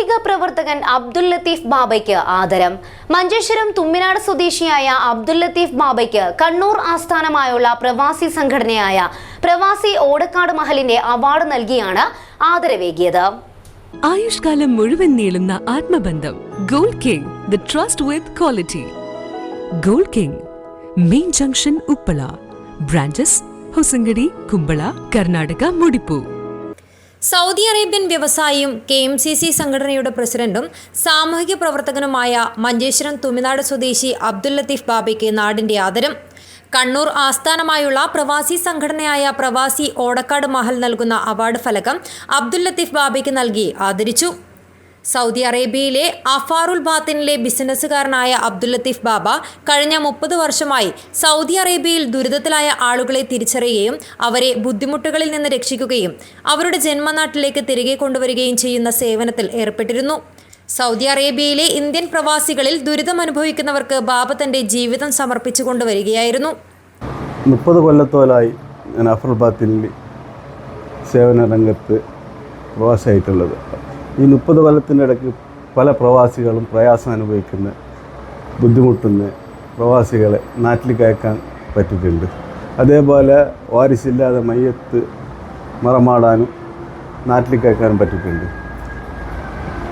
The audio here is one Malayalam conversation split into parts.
സാമൂഹിക പ്രവർത്തകൻ അബ്ദുൽ ലത്തീഫ് ബാബയ്ക്ക് ആദരം. മഞ്ചേശ്വരം തുമ്മിനാട് സ്വദേശിയായ അബ്ദുൽ ലത്തീഫ് ബാബയ്ക്ക് കണ്ണൂർ ആസ്ഥാനമായുള്ള പ്രവാസി സംഘടനയായ പ്രവാസി ഓടക്കാട് മഹലിന്റെ അവാർഡ് നൽകിയാണ് ആദരവേകിയത്. ആയുഷ്കാലം മുഴുവൻ നീളുന്ന ആത്മബന്ധം gold king the trust with quality gold king main junction Uppala branches Hosangadi Kumbala Karnataka മുടിപ്പു. Saudi Arabian വ്യവസായിയും കെ എം സി സി സംഘടനയുടെ പ്രസിഡന്റും സാമൂഹിക പ്രവർത്തകനുമായ മഞ്ചേശ്വരം തുമിനാട് സ്വദേശി അബ്ദുൽ ലത്തീഫ് ബാബയ്ക്ക് നാടിന്റെ ആദരം. കണ്ണൂർ ആസ്ഥാനമായുള്ള പ്രവാസി സംഘടനയായ പ്രവാസി ഓടക്കാട് മഹൽ നൽകുന്ന അവാർഡ് ഫലകം അബ്ദുൽ ലത്തീഫ് ബാബയ്ക്ക് നൽകി ആദരിച്ചു. സൗദി അറേബ്യയിലെ അഫാറുൽ ബാത്തിനിലെ ബിസിനസ്സുകാരനായ അബ്ദുൽ ലത്തീഫ് ബാബ കഴിഞ്ഞ മുപ്പത് വർഷമായി സൗദി അറേബ്യയിൽ ദുരിതത്തിലായ ആളുകളെ തിരിച്ചറിയുകയും അവരെ ബുദ്ധിമുട്ടുകളിൽ നിന്ന് രക്ഷിക്കുകയും അവരുടെ ജന്മനാട്ടിലേക്ക് തിരികെ കൊണ്ടുവരികയും ചെയ്യുന്ന സേവനത്തിൽ ഏർപ്പെട്ടിരുന്നു. സൗദി അറേബ്യയിലെ ഇന്ത്യൻ പ്രവാസികളിൽ ദുരിതം അനുഭവിക്കുന്നവർക്ക് ബാബ തന്റെ ജീവിതം സമർപ്പിച്ചു കൊണ്ടുവരികയായിരുന്നു. മുപ്പത് കൊല്ലത്തോലായി ഞാൻ അഫർബാത്തിൽ സേവന രംഗത്ത് പ്രവാസിയായിട്ടുള്ളത് ഈ മുപ്പത് കൊല്ലത്തിന്റെ ഇടയ്ക്ക് പല പ്രവാസികളും പ്രയാസം അനുഭവിക്കുന്ന ബുദ്ധിമുട്ടുന്ന പ്രവാസികളെ നാട്ടിൽ കയക്കാൻ പറ്റിയിട്ടുണ്ട്. അതേപോലെ വാരിസില്ലാതെ മയ്യത്ത് മറമാടാനും നാട്ടിൽ കയക്കാനും പറ്റിയിട്ടുണ്ട്.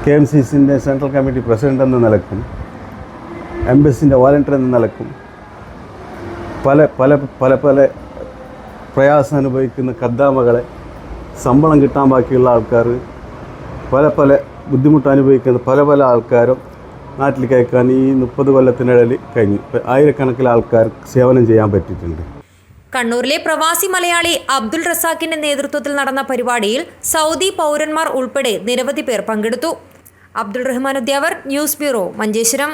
കെ എം സി സിന്റെ സെൻട്രൽ കമ്മിറ്റി പ്രസിഡന്റ് എന്ന നിലക്കും എംബസിന്റെ വാലണ്ടിയർ എന്ന നിലക്കും പല പല പല പല പ്രയാസം അനുഭവിക്കുന്ന കദ്ദാമകളെ ശമ്പളം കിട്ടാൻ ബാക്കിയുള്ള ആൾക്കാർ പല പല ബുദ്ധിമുട്ട് അനുഭവിക്കുന്ന പല പല ആൾക്കാരും നാട്ടിൽ കേൾക്കാൻ ഈ മുപ്പത് കൊല്ലത്തിനിടയിൽ കഴിഞ്ഞു. ആയിരക്കണക്കിന് ആൾക്കാർ സേവനം ചെയ്യാൻ പറ്റിയിട്ടുണ്ട്. കണ്ണൂരിലെ പ്രവാസി മലയാളി അബ്ദുൾ റസാഖിന്റെ നേതൃത്വത്തിൽ നടന്ന പരിപാടിയിൽ സൗദി പൗരന്മാർ ഉൾപ്പെടെ നിരവധി പേർ പങ്കെടുത്തു. Abdul Rahman Udyavar news bureau Manjeshwaram.